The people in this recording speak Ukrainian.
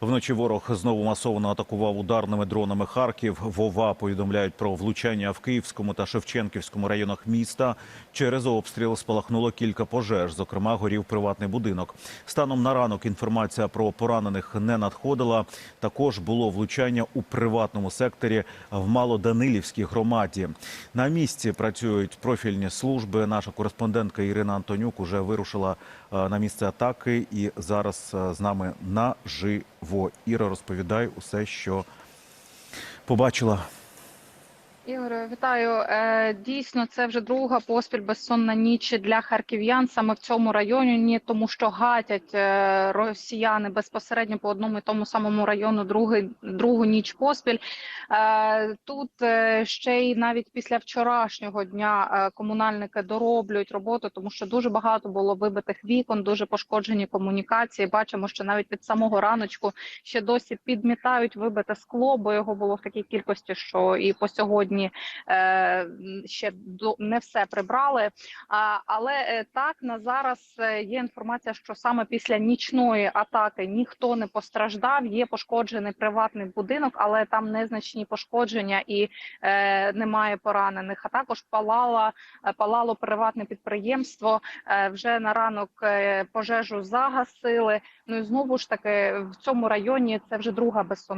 Вночі ворог знову масово атакував ударними дронами Харків. Вова повідомляють про влучання в Київському та Шевченківському районах міста. Через обстріл спалахнуло кілька пожеж. Зокрема, горів приватний будинок. Станом на ранок інформація про поранених не надходила. Також було влучання у приватному секторі в Малоданилівській громаді. На місці працюють профільні служби. Наша кореспондентка Ірина Антонюк уже вирушила е, на місце атаки і зараз е, з нами наживо. Іра, розповідай усе, що побачила. Ігоре, вітаю. Е, Дійсно, це вже друга поспіль безсонна ніч для харків'ян саме в цьому районі, ні, тому що гатять е, росіяни безпосередньо по одному і тому самому району другий, другу ніч поспіль. Е, Тут ще й навіть після вчорашнього дня комунальники дороблюють роботу, тому що дуже багато було вибитих вікон, дуже пошкоджені комунікації. Бачимо, що навіть від самого раночку ще досі підмітають вибите скло, бо його було в такій кількості, що і по сьогодні е, ще не все прибрали. Але е, так на зараз е, є інформація, що саме після нічної атаки ніхто не постраждав. Є пошкоджений приватний будинок, але там незначні пошкодження і немає поранених. А також палала палало приватне підприємство. Вже на ранок пожежу загасили. Ну і знову ж таки в цьому районі це вже друга безсонна